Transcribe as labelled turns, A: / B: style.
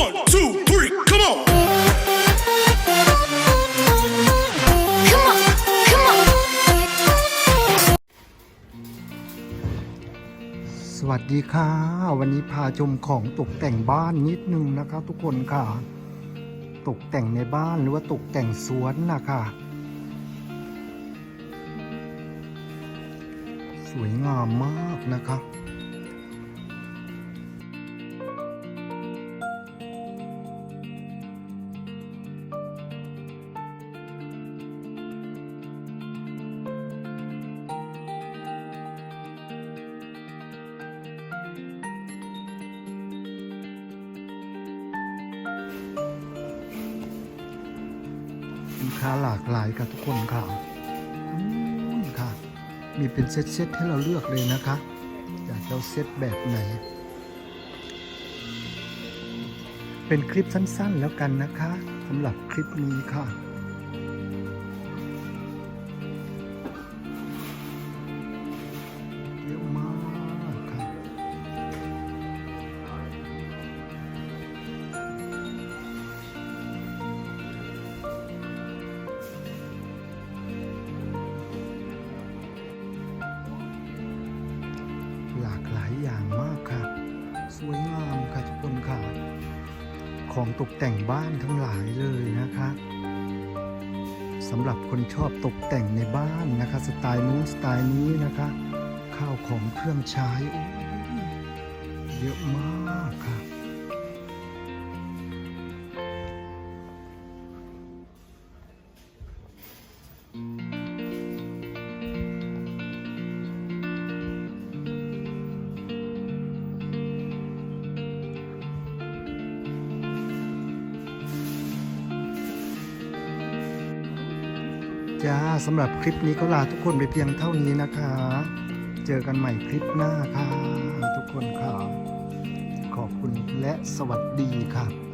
A: One, two, three, come on.
B: Come on, come on.
C: สวัสดีค่ะ วันนี้พาชมของตกแต่งบ้านนิดนึงนะคะ ทุกคนค่ะ ตกแต่งในบ้านหรือว่าตกแต่งสวนนะคะ สวยงามมากนะคะ ค้าหลากหลายกับทุกคนค่ะอืมค่ะ มีเป็นเซตๆให้เราเลือกเลยนะคะ อยากเอาเซตแบบไหน เป็นคลิปสั้นๆแล้วกันนะคะสำหรับคลิปนี้ค่ะ หลากหลายอย่างมากค่ะ สวยงามค่ะทุกคนค่ะ ของตกแต่งบ้านทั้งหลายเลยนะคะสำหรับคนชอบตกแต่งในบ้านนะคะ สไตล์นู้นสไตล์นี้นะคะ ข้าวของเครื่องใช้ เยอะมากค่ะ จ้าสำหรับคลิปนี้ก็ลาทุกคนไปเพียงเท่านี้นะคะ เจอกันใหม่คลิปหน้าค่ะ ทุกคนค่ะ ขอบคุณและสวัสดีค่ะ